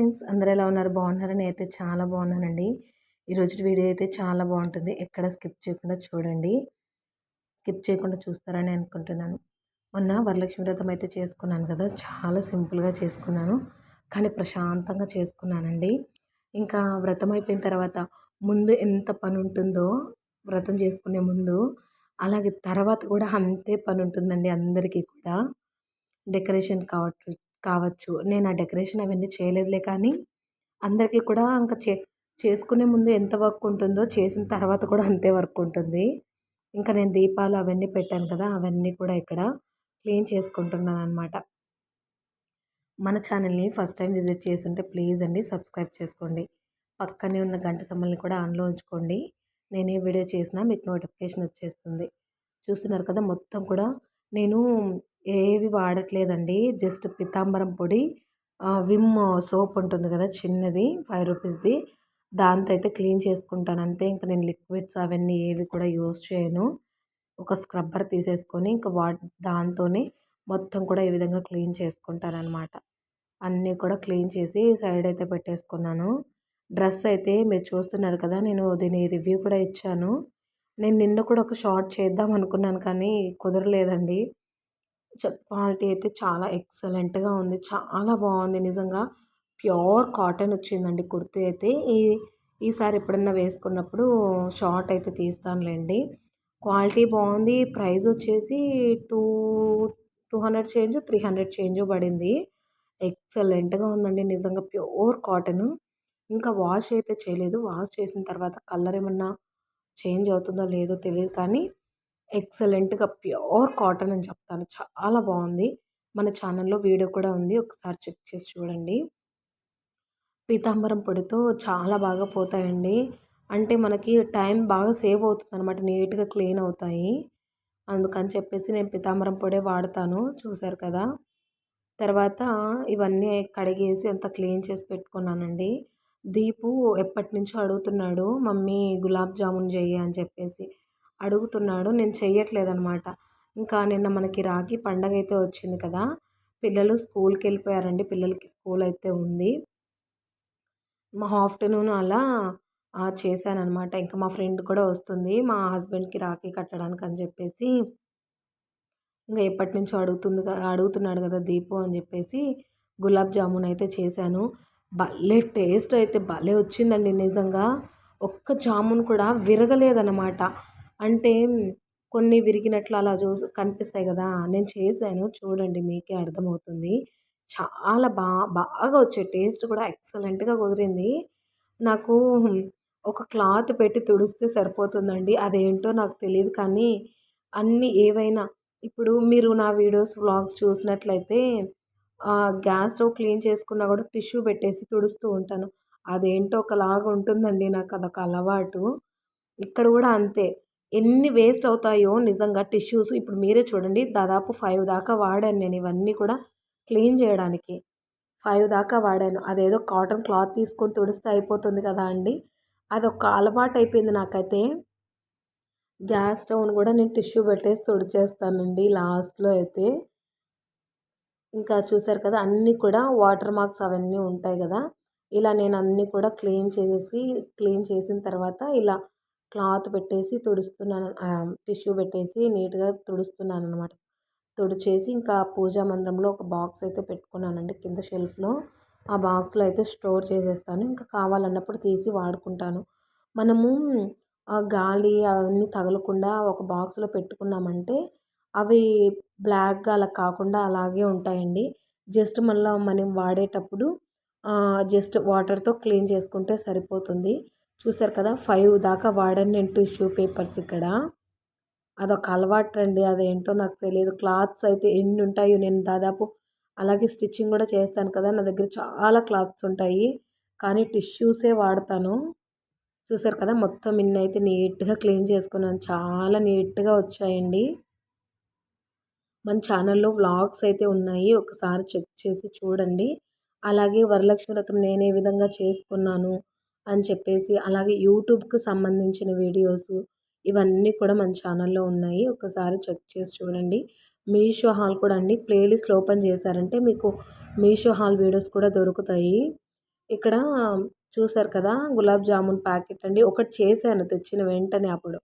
Friends అందరూ ఎలా ఉన్నారు? బాగున్నారని నేనైతే చాలా బాగున్నానండి. ఈరోజు వీడియో అయితే చాలా బాగుంటుంది. ఎక్కడ స్కిప్ చేయకుండా చూడండి. స్కిప్ చేయకుండా చూస్తారని అనుకుంటున్నాను. మొన్న వరలక్ష్మి వ్రతం అయితే చేసుకున్నాను కదా. చాలా సింపుల్గా చేసుకున్నాను. కానీ ప్రశాంతంగా చేసుకున్నానండి. ఇంకా వ్రతం అయిపోయిన తర్వాత ముందు ఎంత పని ఉంటుందో వ్రతం చేసుకునే ముందు అలాగే తర్వాత కూడా అంతే పని ఉంటుందండి అందరికీ కూడా. డెకరేషన్ కావచ్చు కావచ్చు. నేను ఆ డెకరేషన్ అవన్నీ చేయలేదులే కానీ అందరికీ కూడా ఇంకా చే చేసుకునే ముందు ఎంత వర్క్ ఉంటుందో చేసిన తర్వాత కూడా అంతే వర్క్ ఉంటుంది. ఇంకా నేను దీపాలు అవన్నీ పెట్టాను కదా అవన్నీ కూడా ఇక్కడ క్లీన్ చేసుకుంటున్నాను అనమాట మన ఛానల్ని ఫస్ట్ టైం విజిట్ చేస్తుంటే ప్లీజ్ అండి సబ్స్క్రైబ్ చేసుకోండి. పక్కనే ఉన్న గంట సమ్మల్ని కూడా ఆన్లో ఉంచుకోండి. నేను ఏ వీడియో చేసినా మీకు నోటిఫికేషన్ వచ్చేస్తుంది. చూస్తున్నారు కదా మొత్తం కూడా నేను ఏవి వాడట్లేదండి. జస్ట్ పితాంబరం పొడి విమ్ సోప్ ఉంటుంది కదా చిన్నది ఫైవ్ రూపీస్ది. దాంతో అయితే క్లీన్ చేసుకుంటాను. అంతే ఇంకా నేను లిక్విడ్స్ అవన్నీ ఏవి కూడా యూజ్ చేయను. ఒక స్క్రబ్బర్ తీసేసుకొని ఇంకా వా దాంతోనే మొత్తం కూడా ఈ విధంగా క్లీన్ చేసుకుంటానమాట అన్నీ కూడా క్లీన్ చేసి సైడ్ అయితే పెట్టేసుకున్నాను. డ్రెస్ అయితే మీరు చూస్తున్నారు కదా నేను దీని రివ్యూ కూడా ఇచ్చాను. నేను నిన్న కూడా ఒక షార్ట్ చేద్దాం అనుకున్నాను కానీ కుదరలేదండి. క్వాలిటీ అయితే చాలా ఎక్సలెంట్గా ఉంది. చాలా బాగుంది. నిజంగా ప్యూర్ కాటన్ వచ్చిందండి కుర్తీ అయితే. ఈ ఈసారి ఎప్పుడన్నా వేసుకున్నప్పుడు షార్ట్ అయితే తీస్తానులేండి. క్వాలిటీ బాగుంది. ప్రైస్ వచ్చేసి two two hundred change three hundred change పడింది. ఎక్సలెంట్గా ఉందండి. నిజంగా ప్యూర్ కాటన్. ఇంకా వాష్ అయితే చేయలేదు. వాష్ చేసిన తర్వాత కలర్ ఏమన్నా చేంజ్ అవుతుందో లేదో తెలియదు కానీ ఎక్సలెంట్గా ప్యూర్ కాటన్ అని చెప్తాను. చాలా బాగుంది. మన ఛానల్లో వీడియో కూడా ఉంది. ఒకసారి చెక్ చేసి చూడండి. పీతాంబరం పొడితో చాలా బాగా పోతాయండి. అంటే మనకి టైం బాగా సేవ్ అవుతుంది అనమాట నీట్గా క్లీన్ అవుతాయి. అందుకని చెప్పేసి నేను పీతాంబరం పొడే వాడతాను. చూసారు కదా? తర్వాత ఇవన్నీ కడిగేసి అంతా క్లీన్ చేసి పెట్టుకున్నానండి. దీపు ఎప్పటి నుంచో అడుగుతున్నాడు మమ్మీ గులాబ్ జామున్ చెయ్యి అని చెప్పేసి. అడుగుతున్నాడు. నేను చెయ్యట్లేదు అనమాట ఇంకా నిన్న మనకి రాఖీ పండగ అయితే వచ్చింది కదా. పిల్లలు స్కూల్కి వెళ్ళిపోయారండి పిల్లలకి స్కూల్ అయితే ఉంది. మా ఆఫ్టర్నూన్ అలా చేశాను అనమాట ఇంకా మా ఫ్రెండ్ కూడా వస్తుంది. మా హస్బెండ్కి రాఖీ కట్టడానికి అని చెప్పేసి ఇంకా ఎప్పటి నుంచో అడుగుతుంది అడుగుతున్నాడు కదా దీపు అని చెప్పేసి గులాబ్ జామున్ అయితే చేశాను. భలే టేస్ట్ అయితే భలే వచ్చిందండి నిజంగా. ఒక్క జామున్ కూడా విరగలేదన్నమాట అంటే కొన్ని విరిగినట్లు అలా చూ కనిపిస్తాయి కదా నేను చేశాను. చూడండి మీకే అర్థమవుతుంది. చాలా బా బాగా వచ్చే టేస్ట్ కూడా ఎక్సలెంట్గా కుదిరింది. నాకు ఒక క్లాత్ పెట్టి తుడిస్తే సరిపోతుందండి. అదేంటో నాకు తెలియదు కానీ అన్నీ ఏవైనా ఇప్పుడు మీరు నా వీడియోస్ వ్లాగ్స్ చూసినట్లయితే గ్యాస్ స్టవ్ క్లీన్ చేసుకున్నా కూడా టిష్యూ పెట్టేసి తుడుస్తూ ఉంటాను. అదేంటో ఒకలాగా ఉంటుందండి నాకు అదొక అలవాటు. ఇక్కడ కూడా అంతే. ఎన్ని వేస్ట్ అవుతాయో నిజంగా టిష్యూస్ ఇప్పుడు మీరే చూడండి. దాదాపు ఫైవ్ దాకా వాడాను నేను ఇవన్నీ కూడా క్లీన్ చేయడానికి. ఫైవ్ దాకా వాడాను. అదేదో కాటన్ క్లాత్ తీసుకొని తుడిస్తే అయిపోతుంది కదా అండి. అది ఒక అలవాటు అయిపోయింది నాకైతే. గ్యాస్ స్టవ్ని కూడా నేను టిష్యూ పెట్టేసి తుడిచేస్తానండి లాస్ట్లో అయితే. ఇంకా చూసారు కదా అన్నీ కూడా వాటర్ మార్క్స్ అవన్నీ ఉంటాయి కదా. ఇలా నేను అన్నీ కూడా క్లీన్ చేసేసి క్లీన్ చేసిన తర్వాత ఇలా క్లాత్ పెట్టేసి తుడుస్తున్నాను. టిష్యూ పెట్టేసి నీట్గా తుడుస్తున్నాను అనమాట తుడిచేసి ఇంకా పూజా మందిరంలో ఒక బాక్స్ అయితే పెట్టుకున్నానండి కింద షెల్ఫ్లో. ఆ బాక్స్లో అయితే స్టోర్ చేసేస్తాను. ఇంకా కావాలన్నప్పుడు తీసి వాడుకుంటాను. మనము ఆ గాలి అవన్నీ తగలకుండా ఒక బాక్స్లో పెట్టుకున్నామంటే అవి బ్లాక్గా అలా కాకుండా అలాగే ఉంటాయండి. జస్ట్ మళ్ళీ మనం వాడేటప్పుడు జస్ట్ వాటర్తో క్లీన్ చేసుకుంటే సరిపోతుంది. చూసారు కదా? ఫైవ్ దాకా వాడాను నేను టిష్యూ పేపర్స్ ఇక్కడ. అదొక అలవాటు అండి అదేంటో నాకు తెలియదు క్లాత్స్ అయితే ఎన్ని ఉంటాయో నేను దాదాపు అలాగే స్టిచ్చింగ్ కూడా చేస్తాను కదా? నా దగ్గర చాలా క్లాత్స్ ఉంటాయి. కానీ టిష్యూసే వాడతాను. చూసారు కదా? మొత్తం ఇన్ని అయితే నీట్గా క్లీన్ చేసుకున్నాను. చాలా నీట్గా వచ్చాయండి. మన ఛానల్లో వ్లాగ్స్ అయితే ఉన్నాయి. ఒకసారి చెక్ చేసి చూడండి. అలాగే వరలక్ష్మి వ్రతం నేను ఏ విధంగా చేసుకున్నాను? అని చెప్పేసి అలాగే యూట్యూబ్కి సంబంధించిన వీడియోస్ ఇవన్నీ కూడా మన ఛానల్లో ఉన్నాయి. ఒకసారి చెక్ చేసి చూడండి. మీషో హాల్ కూడా అండి. ప్లేలిస్ట్ ఓపెన్ చేశారంటే మీకు మీషో హాల్ వీడియోస్ కూడా దొరుకుతాయి. ఇక్కడ చూసారు కదా గులాబ్ జామున్ ప్యాకెట్ అండి. ఒకటి చేశాను తెచ్చిన వెంటనే అప్పుడు.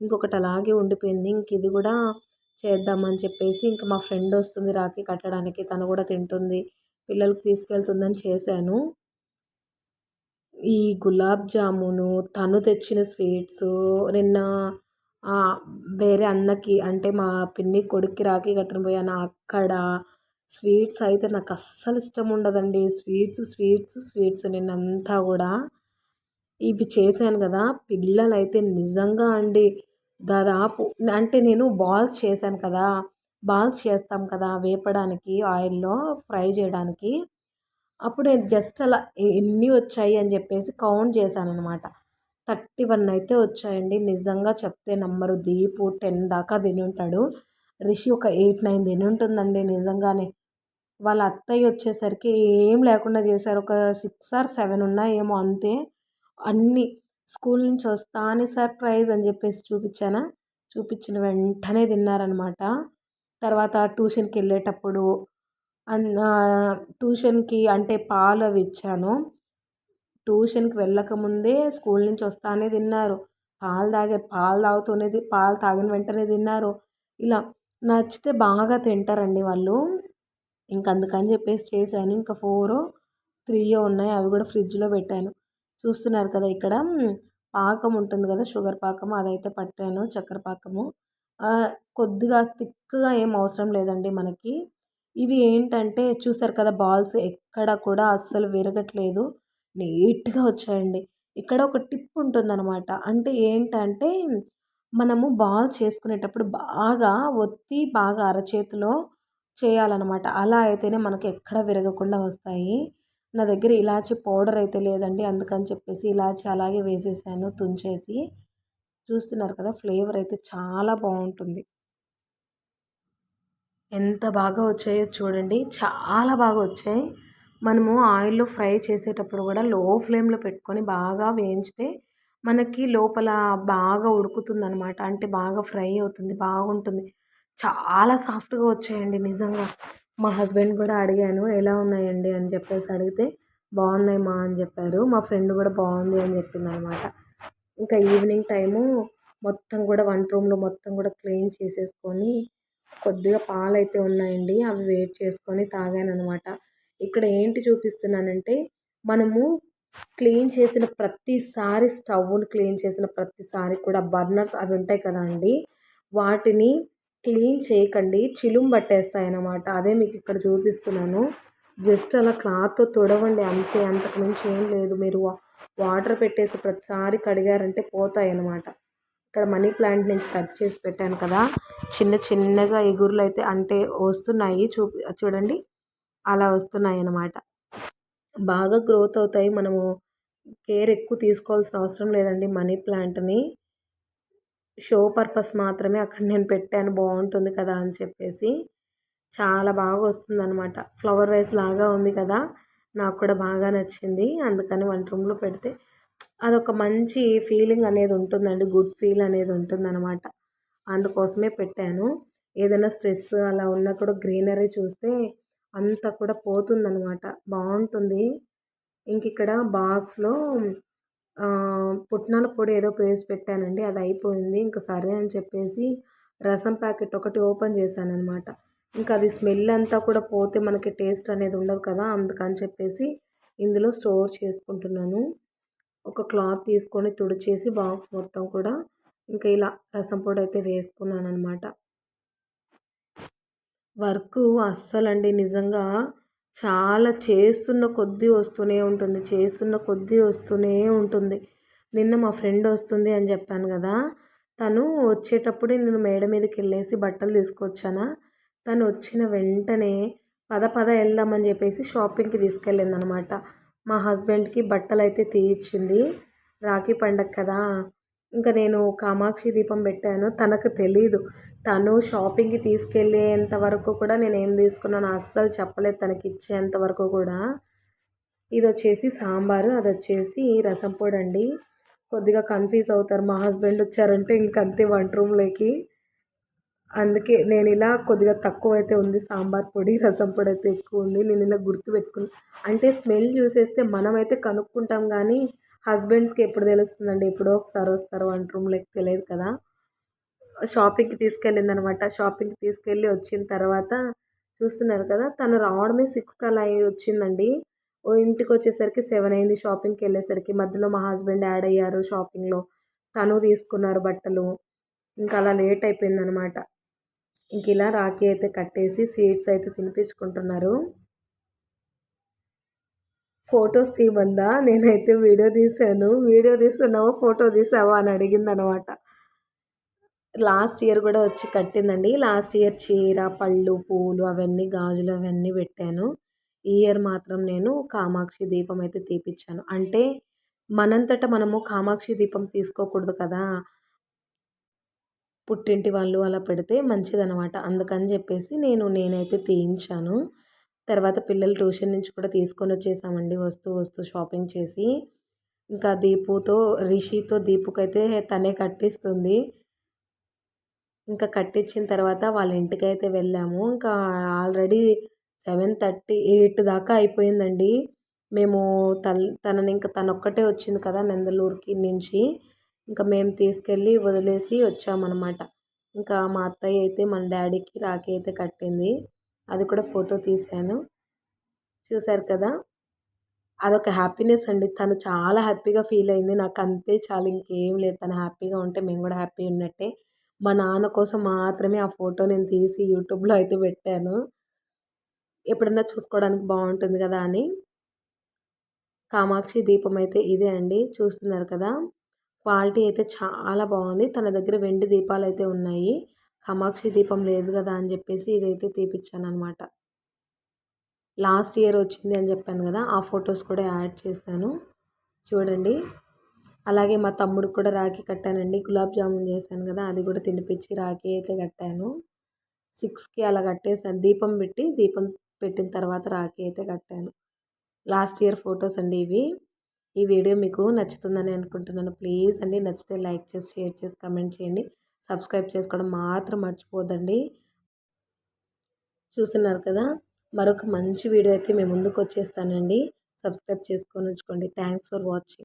ఇంకొకటి అలాగే ఉండిపోయింది. ఇంక ఇది కూడా చేద్దామని చెప్పేసి ఇంకా మా ఫ్రెండ్ వస్తుంది రాఖీ కట్టడానికి. తను కూడా తింటుంది. పిల్లలకి తీసుకెళ్తుందని చేశాను. ఈ గులాబ్ జామును తను తెచ్చిన స్వీట్స్ నిన్న వేరే అన్నకి అంటే మా పిన్ని కొడుక్కి రాఖీ కట్టను పోయాను అక్కడ స్వీట్స్ అయితే నాకు అస్సలు ఇష్టం ఉండదండి. స్వీట్స్ స్వీట్స్ స్వీట్స్ నిన్నంతా కూడా ఇవి చేశాను కదా. పిల్లలు అయితే నిజంగా అండి దాదాపు అంటే నేను బాల్స్ చేశాను కదా. బాల్స్ చేస్తాం కదా వేపడానికి ఆయిల్లో ఫ్రై చేయడానికి. అప్పుడు నేను జస్ట్ అలా ఎన్ని వచ్చాయి అని చెప్పేసి కౌంట్ చేశాను అనమాట థర్టీ వన్ అయితే వచ్చాయండి. నిజంగా చెప్తే నమ్మరు దీపు టెన్ దాకా తిని ఉంటాడు. రిషి ఒక ఎయిట్ నైన్ తిని ఉంటుందండి నిజంగానే. వాళ్ళ అత్తయ్య వచ్చేసరికి ఏం లేకుండా చేశారు. ఒక సిక్స్ ఆర్ సెవెన్ ఉన్నాయేమో అంతే. అన్నీ స్కూల్ నుంచి వస్తానే సర్ప్రైజ్ అని చెప్పేసి చూపించానా? చూపించిన వెంటనే తిన్నారనమాట తర్వాత ట్యూషన్కి వెళ్ళేటప్పుడు ట్యూషన్కి అంటే పాలు అవి ఇచ్చాను. ట్యూషన్కి వెళ్ళకముందే స్కూల్ నుంచి వస్తానే తిన్నారు. పాలు తాగే పాలు తాగుతూనే పాలు తాగిన వెంటనే తిన్నారు. ఇలా నచ్చితే బాగా తింటారండి వాళ్ళు. ఇంక అందుకని చెప్పేసి చేశాను. ఇంకా ఫోర్ త్రీ ఉన్నాయి. అవి కూడా ఫ్రిడ్జ్లో పెట్టాను. చూస్తున్నారు కదా ఇక్కడ. పాకం ఉంటుంది కదా షుగర్ పాకం అదైతే పట్టాను చక్కెర పాకము. కొద్దిగా థిక్గా ఏం అవసరం లేదండి మనకి. ఇవి ఏంటంటే చూసారు కదా బాల్స్ ఎక్కడ కూడా అస్సలు విరగట్లేదు. నీట్గా వచ్చాయండి. ఇక్కడ ఒక టిప్ ఉంటుందన్నమాట. అంటే ఏంటంటే మనము బాల్ చేసుకునేటప్పుడు బాగా ఒత్తి బాగా అరచేతిలో చేయాలన్నమాట. అలా అయితేనే మనకు ఎక్కడ విరగకుండా వస్తాయి. నా దగ్గర ఇలాచి పౌడర్ అయితే లేదండి అందుకని చెప్పేసి ఇలాచి అలాగే వేసేసాను తుంచేసి. చూస్తున్నారు కదా ఫ్లేవర్ అయితే చాలా బాగుంటుంది. ఎంత బాగా వచ్చాయో చూడండి. చాలా బాగా వచ్చాయి. మనము ఆయిల్లో ఫ్రై చేసేటప్పుడు కూడా లో ఫ్లేమ్లో పెట్టుకొని బాగా వేయించితే మనకి లోపల బాగా ఉడుకుతుంది అనమాట అంటే బాగా ఫ్రై అవుతుంది బాగుంటుంది. చాలా సాఫ్ట్గా వచ్చాయండి నిజంగా. మా హస్బెండ్ కూడా అడిగాను ఎలా ఉన్నాయండి? అని చెప్పేసి అడిగితే బాగున్నాయి మా అని చెప్పారు. మా ఫ్రెండ్ కూడా బాగుంది అని చెప్పింది అనమాట ఇంకా ఈవినింగ్ టైము మొత్తం కూడా వంట రూమ్లో మొత్తం కూడా క్లీన్ చేసేసుకొని కొద్దిగా పాలు అయితే ఉన్నాయండి అవి వేడి చేసుకొని తాగాను అనమాట ఇక్కడ ఏంటి చూపిస్తున్నానంటే మనము క్లీన్ చేసిన ప్రతిసారి స్టవ్ని క్లీన్ చేసిన ప్రతిసారి కూడా బర్నర్స్ అవి ఉంటాయి కదా అండి వాటిని క్లీన్ చేయకండి చిలుం పట్టేస్తాయి అన్నమాట అదే మీకు ఇక్కడ చూపిస్తున్నాను. జస్ట్ అలా క్లాత్తో తుడవండి అంతే అంతకు మించి ఏం లేదు. మీరు వాటర్ పెట్టేసి ప్రతిసారి కడిగారంటే పోతాయి అన్నమాట ఇక్కడ మనీ ప్లాంట్ నుంచి కట్ చేసి పెట్టాను కదా. చిన్న చిన్నగా ఎగురులు అయితే అంటే వస్తున్నాయి. చూ చూడండి. అలా వస్తున్నాయి అన్నమాట బాగా గ్రోత్ అవుతాయి. మనము కేర్ ఎక్కువ తీసుకోవాల్సిన అవసరం లేదండి మనీ ప్లాంట్ని. షో పర్పస్ మాత్రమే అక్కడ నేను పెట్టాను. బాగుంటుంది కదా అని చెప్పేసి. చాలా బాగా వస్తుంది అనమాట ఫ్లవర్ వైస్ లాగా ఉంది కదా. నాకు కూడా బాగా నచ్చింది. అందుకని వంట రూమ్లో పెడితే అదొక మంచి ఫీలింగ్ అనేది ఉంటుందండి. గుడ్ ఫీల్ అనేది ఉంటుందన్నమాట. అందుకోసమే పెట్టాను. ఏదైనా స్ట్రెస్ అలా ఉన్నా కూడా గ్రీనరీ చూస్తే అంతా కూడా పోతుందనమాట బాగుంటుంది. ఇంక ఇక్కడ బాక్స్లో పుట్నాల పొడి ఏదో వేసి పెట్టానండి. అది అయిపోయింది. ఇంకా సరే అని చెప్పేసి రసం ప్యాకెట్ ఒకటి ఓపెన్ చేశాను అనమాట ఇంకా అది స్మెల్ అంతా కూడా పోతే మనకి టేస్ట్ అనేది ఉండదు కదా. అందుకని చెప్పేసి ఇందులో స్టోర్ చేసుకుంటున్నాను. ఒక క్లాత్ తీసుకొని తుడిచేసి బాక్స్ మొత్తం కూడా ఇంకా ఇలా రసం పొడి అయితే వేసుకున్నాను అనమాట వర్క్ అస్సలండి నిజంగా చాలా చేస్తున్న కొద్దీ వస్తూనే ఉంటుంది చేస్తున్న కొద్దీ వస్తూనే ఉంటుంది. నిన్న మా ఫ్రెండ్ వస్తుంది అని చెప్పాను కదా తను వచ్చేటప్పుడే నేను మేడ మీదకి వెళ్ళేసి బట్టలు తీసుకొచ్చానా తను వచ్చిన వెంటనే పద పద వెళ్దామని చెప్పేసి షాపింగ్కి తీసుకెళ్ళింది అనమాట మా హస్బెండ్కి బట్టలు అయితే తీయించింది రాఖీ పండగ కదా. ఇంకా నేను కామాక్షి దీపం పెట్టాను. తనకు తెలీదు. తను షాపింగ్కి తీసుకెళ్ళేంత వరకు కూడా నేను ఏం తీసుకున్నాను అస్సలు చెప్పలేదు తనకి ఇచ్చేంత వరకు కూడా. ఇది వచ్చేసి సాంబారు అది వచ్చేసి రసం పొడి అండి. కొద్దిగా కన్ఫ్యూజ్ అవుతారు మా హస్బెండ్ వచ్చారంటే ఇంకంతే వంట రూమ్లోకి. అందుకే నేను ఇలా కొద్దిగా తక్కువ అయితే ఉంది. సాంబార్ పొడి రసం పొడి అయితే ఎక్కువ ఉంది. నేను ఇలా గుర్తు పెట్టుకుని అంటే స్మెల్ చూసేస్తే మనమైతే కనుక్కుంటాం కానీ హస్బెండ్స్కి ఎప్పుడు తెలుస్తుందండి? ఎప్పుడో ఒకసారి వస్తారు వంట రూమ్లోకి తెలియదు కదా? షాపింగ్కి తీసుకెళ్ళింది అనమాట షాపింగ్కి తీసుకెళ్ళి వచ్చిన తర్వాత చూస్తున్నారు కదా? తను రావడమే సిక్స్కి అలా అయ్యి వచ్చిందండి. ఓ ఇంటికి వచ్చేసరికి సెవెన్ అయింది షాపింగ్కి వెళ్ళేసరికి. మధ్యలో మా హస్బెండ్ యాడ్ అయ్యారు షాపింగ్లో. తను తీసుకున్నారు బట్టలు. ఇంకా అలా లేట్ అయిపోయింది అనమాట ఇంక ఇలా రాఖీ అయితే కట్టేసి స్వీట్స్ అయితే తినిపించుకుంటున్నారు. ఫొటోస్ తీయమందా? నేనైతే వీడియో తీశాను. వీడియో తీస్తున్నావా? ఫోటో తీసావా? అని అడిగింది అనమాట లాస్ట్ ఇయర్ కూడా వచ్చి కట్టిందండి. లాస్ట్ ఇయర్ చీర పళ్ళు పూలు అవన్నీ గాజులు అవన్నీ పెట్టాను. ఈ ఇయర్ మాత్రం నేను కామాక్షి దీపం అయితే తీపిచ్చాను. అంటే మనంతట మనము కామాక్షి దీపం తీసుకోకూడదు కదా? పుట్టింటి వాళ్ళు అలా పెడితే మంచిదనమాట అందుకని చెప్పేసి నేను నేనైతే తీయించాను. తర్వాత పిల్లలు ట్యూషన్ నుంచి కూడా తీసుకొని వచ్చేసామండి. వస్తూ వస్తూ షాపింగ్ చేసి. ఇంకా దీపుతో రిషితో దీపుకైతే తనే కట్టిస్తుంది. ఇంకా కట్టించిన తర్వాత వాళ్ళ ఇంటికి అయితే వెళ్ళాము. ఇంకా ఆల్రెడీ సెవెన్ థర్టీ ఎయిట్ దాకా అయిపోయిందండి. మేము తన తనని ఇంకా తనొక్కటే ఒక్కటే వచ్చింది కదా నందలూరుకి నుంచి. ఇంకా మేము తీసుకెళ్ళి వదిలేసి వచ్చామన్నమాట. ఇంకా మా అత్తయ్య అయితే మన డాడీకి రాఖీ అయితే కట్టింది. అది కూడా ఫోటో తీశాను. చూశారు కదా? అదొక హ్యాపీనెస్ అండి. తను చాలా హ్యాపీగా ఫీల్ అయింది. నాకు అంతే చాలు ఇంకేం లేదు. తను హ్యాపీగా ఉంటే మేము కూడా హ్యాపీ ఉన్నట్టే. మా నాన్న కోసం మాత్రమే ఆ ఫోటో నేను తీసి యూట్యూబ్లో అయితే పెట్టాను. ఎప్పుడన్నా చూసుకోవడానికి బాగుంటుంది కదా అని. కామాక్షి దీపం అయితే ఇదే అండి. చూస్తున్నారు కదా? క్వాలిటీ అయితే చాలా బాగుంది. తన దగ్గర వెండి దీపాలు అయితే ఉన్నాయి. కామాక్షి దీపం లేదు కదా అని చెప్పేసి ఇదైతే తీపిచ్చాను అనమాట లాస్ట్ ఇయర్ వచ్చింది అని చెప్పాను కదా ఆ ఫొటోస్ కూడా యాడ్ చేశాను. చూడండి. అలాగే మా తమ్ముడికి కూడా రాఖీ కట్టానండి. గులాబ్ జామున్ చేశాను కదా అది కూడా తినిపించి రాఖీ అయితే కట్టాను. సిక్స్కి అలా కట్టేసాను దీపం పెట్టి దీపం పెట్టిన తర్వాత రాఖీ అయితే కట్టాను. లాస్ట్ ఇయర్ ఫొటోస్ అండి ఇవి. ఈ వీడియో మీకు నచ్చుతుందని అనుకుంటున్నాను. ప్లీజ్ అండి నచ్చితే లైక్ చేసి షేర్ చేసి కమెంట్ చేయండి. సబ్స్క్రైబ్ చేసుకోవడం మాత్రం మర్చిపోదండి చూస్తున్నారు కదా మరొక మంచి వీడియో అయితే మేము ముందుకు వచ్చేస్తానండి. సబ్స్క్రైబ్ చేసుకొని ఉంచుకోండి. Thanks for watching